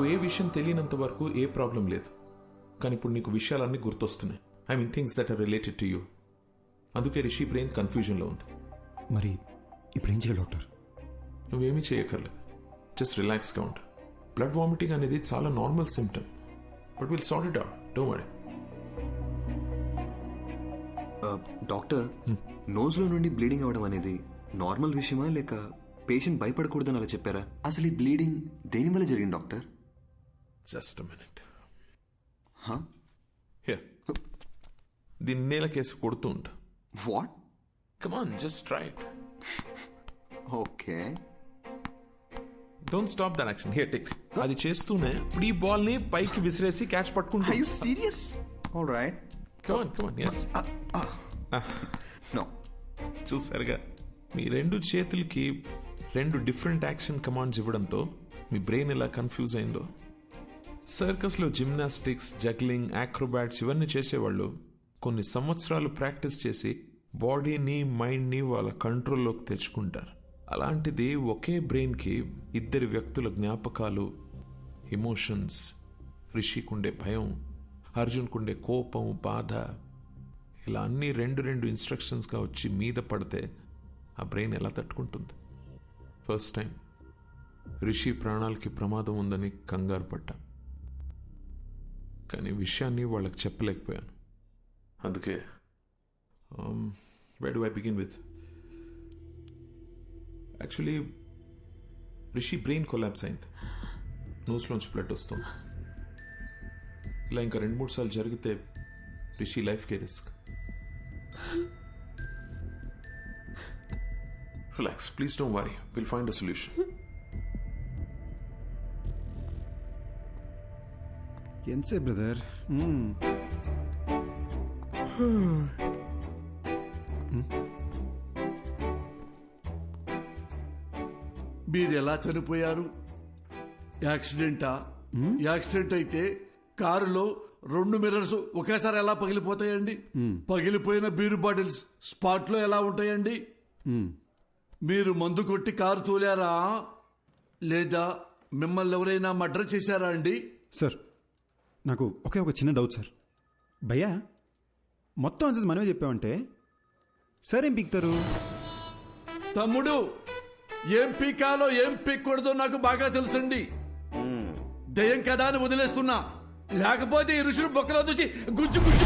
నీకు ఏ విషయం తెలియనంత వరకు ఏ ప్రాబ్లం లేదు. కానీ ఇప్పుడు నీకు విషయాలన్నీ గుర్తొస్తున్నాయి. I mean things that are related to you అందుకే రిషి బ్రెయిన్ కన్ఫ్యూజన్లో ఉంది. మరి ఇప్పుడు ఏం చేయాలి డాక్టర్? నువ్వేమీ చేయక్కర్లేదు. జస్ట్ రిలాక్స్గా ఉండు. బ్లడ్ వామిటింగ్ అనేది చాలా normal symptom but will sort it out do worry doctor నోజ్లో నుండి బ్లీడింగ్ అవడం అనేది నార్మల్ విషయమా లేక పేషెంట్ భయపడకూడదని అలా చెప్పారా? అసలు ఈ బ్లీడింగ్ దేని వల్ల జరిగింది డాక్టర్ జస్ట్ మినిట్ హియర్ దీన్ని నేలకేసి కొడుతూ ఉంటా. What come on just try it okay don't stop that action here take అది చేస్తూనే ఇప్పుడు ఈ బాల్ని పైకి విసిరేసి క్యాచ్ పట్టుకుంటా you serious all right come on come on yes no చూసారుగా? మీ రెండు చేతులకి రెండు డిఫరెంట్ యాక్షన్ కమాండ్స్ ఇవ్వడంతో మీ బ్రెయిన్ ఎలా కన్ఫ్యూజ్ అయిందో సర్కస్లో జిమ్నాస్టిక్స్ జగ్లింగ్ యాక్రోబాట్స్ ఇవన్నీ చేసేవాళ్ళు. కొన్ని సంవత్సరాలు ప్రాక్టీస్ చేసి బాడీని మైండ్ని వాళ్ళ కంట్రోల్లోకి తెచ్చుకుంటారు. అలాంటిది ఒకే బ్రెయిన్కి ఇద్దరి వ్యక్తుల జ్ఞాపకాలు ఎమోషన్స్ రిషికుండే భయం అర్జున్కుండే కోపం బాధ ఇలా అన్ని రెండు రెండు ఇన్స్ట్రక్షన్స్గా వచ్చి మీద పడితే ఆ బ్రెయిన్ ఎలా తట్టుకుంటుంది? First time. రిషి ప్రాణాలకి ప్రమాదం ఉందని కంగారు పడ్డా. కానీ విషయాన్ని వాళ్ళకి చెప్పలేకపోయాను. అందుకే. Way do I begin with actually Rishi brain collapse అయింది. నోస్లోంచి బ్లడ్ వస్తుంది. ఇలా ఇంకా రెండు మూడు సార్లు జరిగితే Rishi లైఫ్కే risk relax please don't worry will find a solution ఎంతసేపు బ్రదర్ మీరు ఎలా చనిపోయారు? యాక్సిడెంటా? యాక్సిడెంట్ అయితే కారులో రెండు మిర్రర్స్ ఒకేసారి ఎలా పగిలిపోతాయండి? పగిలిపోయిన బీరు బాటిల్స్ స్పాట్లో ఎలా ఉంటాయండి? మీరు మందు కొట్టి కారు తోలారా? లేదా మిమ్మల్ని ఎవరైనా మర్డర్ చేశారా అండి? సార్ నాకు ఒకే ఒక చిన్న డౌట్ సార్ భయ్యా మొత్తం ఆన్సర్స్ మనమే చెప్పామంటే సార్ ఏం పీకుతారు? తమ్ముడు ఏం పీకాలో ఏం పీక్కూడదో నాకు బాగా తెలుసండి. దయ్యం కదా అని వదిలేస్తున్నా. లేకపోతే ఈ ఋషులు బొక్కలో చూసి గుజ్జు గుజ్జు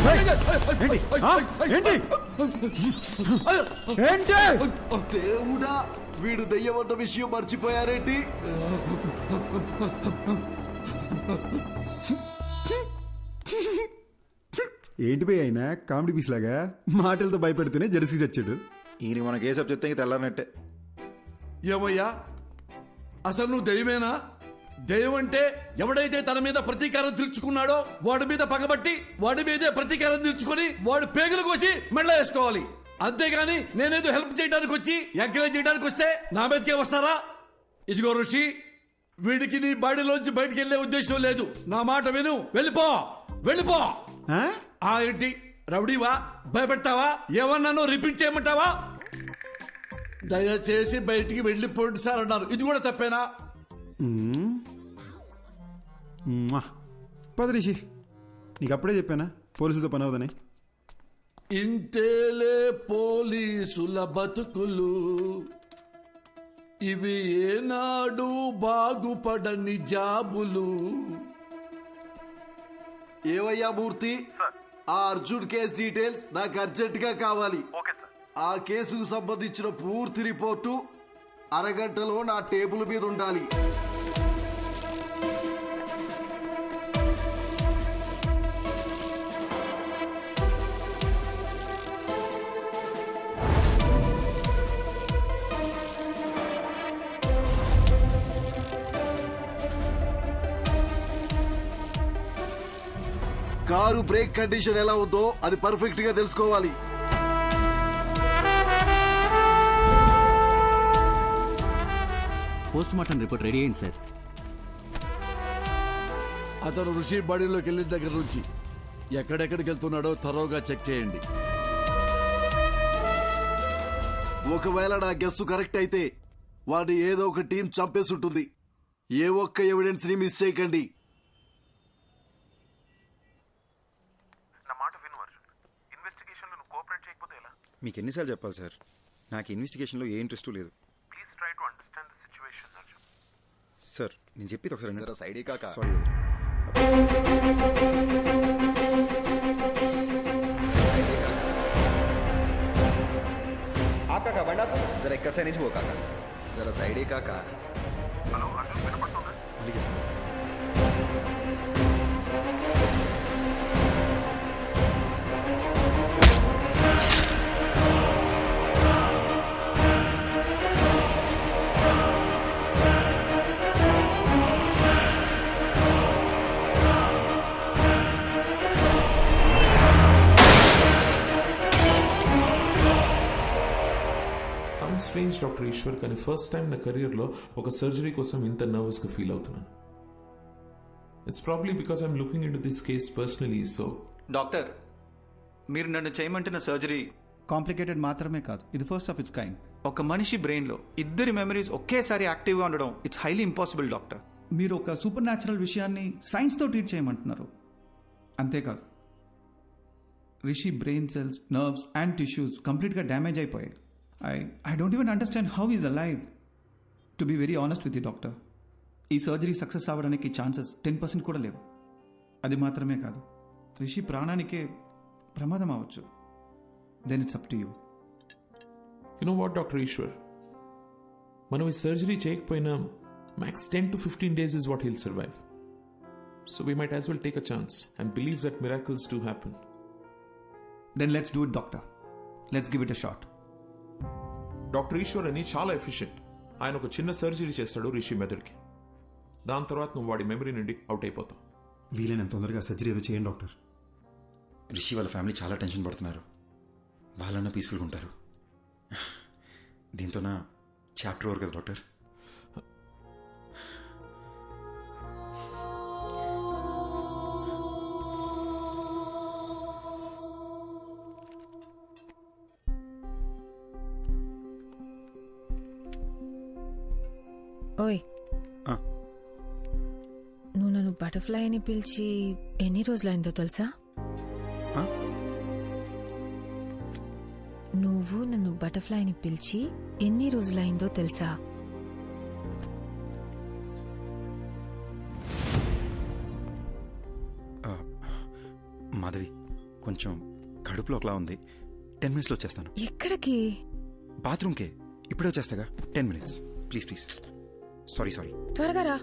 దేవుడా వీడు దయ్యమన్న విషయం మర్చిపోయారేంటి? ఏంటి భయ్య అయినా? కామెడీ పీస్ లాగా? మాటలతో భయపెడితేనే జెర్సీ చచ్చాడు ఈయన మన కేసు చెప్తే ఇంక తెల్లారనట్టే. ఏమయ్యా? అసలు నువ్వు దయ్యమేనా? దయ్యం అంటే ఎవడైతే తన మీద ప్రతీకారం తీర్చుకున్నాడో వాడి మీద పగబట్టి వాడి మీదే ప్రతీకారం తీర్చుకొని వాడు పేగులు కోసి మెళ్ళ వేసుకోవాలి. అంతేగాని నేనేదో హెల్ప్ చేయడానికి వచ్చి ఎంకరేజ్ చేయడానికి వస్తే నా మీదకే వస్తారా? ఇదిగో ఋషి వీడికి నీ బాడీలోంచి బయటికి వెళ్ళే ఉద్దేశం లేదు. నా మాట విను. వెళ్ళిపో. వెళ్ళిపో. ఆ? ఆ ఏంటి? రౌడీవా? భయపెడతావా? ఏమన్నానో రిపీట్ చేయమంటావా? దయచేసి బయటికి వెళ్ళిపోండి సార్ అన్నారు. ఇది కూడా తప్పేనా? మ్వా. పద రిషి. నీకు అప్పుడే చెప్పానా? పోలీసులతో పని అవుదని ఇంతేలే పోలీసుల బతుకులు. ఇవి ఏనాడు బాగుపడని జాబులు. ఏవయ్యా మూర్తి? ఆ అర్జున్ కేస్ డీటెయిల్స్ నాకు అర్జెంట్గా కావాలి ఆ కేసుకు సంబంధించిన పూర్తి రిపోర్టు అరగంటలో నా టేబుల్ మీద ఉండాలి. కారు బ్రేక్ కండిషన్ ఎలా ఉందో అది పర్ఫెక్ట్గా తెలుసుకోవాలి. పోస్ట్ మార్టం రిపోర్ట్ రెడీ అయింది సార్ అతను ఋషి బాడీలోకి వెళ్ళిన దగ్గర నుంచి ఎక్కడెక్కడికి వెళ్తున్నాడో త్వరగా చెక్ చేయండి. ఒకవేళ నా గెస్సు కరెక్ట్ అయితే వాడిని ఏదో ఒక టీం చంపేసి ఉంటుంది. ఏ ఒక్క ఎవిడెన్స్ని మిస్ చేయకండి నా మాట విను అర్జున్ ఇన్వెస్టిగేషన్లో నువ్వు కోఆపరేట్ చేయకపోతే ఎలా మీకు ఎన్నిసార్లు చెప్పాలి సార్? నాకు ఇన్వెస్టిగేషన్లో ఏ ఇంట్రెస్ట్ లేదు. Please try to understand the situation Arjun sir నేను చెప్పేది ఒకసారి జర సైడ్ కాక. సారీ ఆ కాక బండి ఆపు. జర ఎక్కడ సైడ్ నుంచి పో కాక. జర సైడ్ కాక. స్ట్రేంజ్ డాక్టర్ ఈశ్వర్ కానీ ఫస్ట్ టైం నా కెరియర్లో ఒక సర్జరీ కోసం ఇంత నర్వస్గా ఫీల్ అవుతున్నాను. It's probably because I'm looking in this case personally so doctor మీరు నన్ను చేయమంటున్న సర్జరీ కాంప్లికేటెడ్ మాత్రమే కాదు. ఇది ఫస్ట్ ఆఫ్ ఇట్స్ కైండ్ ఒక మనిషి బ్రెయిన్లో ఇద్దరి మెమరీస్ ఒకేసారి యాక్టివ్గా ఉండడం ఇట్స్ హైలీ ఇంపాసిబుల్ డాక్టర్ మీరు ఒక సూపర్ న్యాచురల్ విషయాన్ని సైన్స్తో ట్రీట్ చేయమంటున్నారు. అంతేకాదు. Rishi brain cells nerves and tissues కంప్లీట్గా డ్యామేజ్ అయిపోయాయి. I I don't even understand how is alive to be very honest with the doctor ఈ సర్జరీ సక్సెస్ అవ్వడానికి chances ten percent కూడా లేవు. అది మాత్రమే కాదు. రిషి ప్రాణానికే ప్రమాదం అవ్వచ్చు. Then it's up to you you know what doctor Eshwar మనం ఈ సర్జరీ చేయకపోయినా max ten to fifteen days is what heal survive so we might as well take a chance and believe that miracles to happen then let's do it doctor let's give it a shot doctor Eshwar అని చాలా efficient. ఆయన ఒక చిన్న surgery చేస్తాడు రిషి మెదడుకి. దాని తర్వాత నువ్వు వాడి మెమరీ నుండి అవుట్ అయిపోతావు. వీలైనంత తొందరగా సర్జరీ ఏదో చేయండి డాక్టర్. రిషి వాళ్ళ ఫ్యామిలీ చాలా టెన్షన్ పడుతున్నారు. వాళ్ళన్నా పీస్ఫుల్గా ఉంటారు. దీంతో నా చాప్టర్ ఓవర్ కదా డాక్టర్? ఓయ్. నువ్వు నన్ను బటర్ఫ్లై అని పిలిచి ఎన్ని రోజులైందో తెలుసా? నువ్వు నన్ను బటర్ఫ్లై అని పిలిచి ఎన్ని రోజులైందో తెలుసా? మాధవి కొంచెం కడుపులో ఒకలా ఉంది. టెన్ మినిట్స్లో వచ్చేస్తాను. ఎక్కడికి? బాత్రూమ్కే. ఇప్పుడే వచ్చేస్తాగా. Ten minutes. Please please. Sorry sorry త్వరగా రా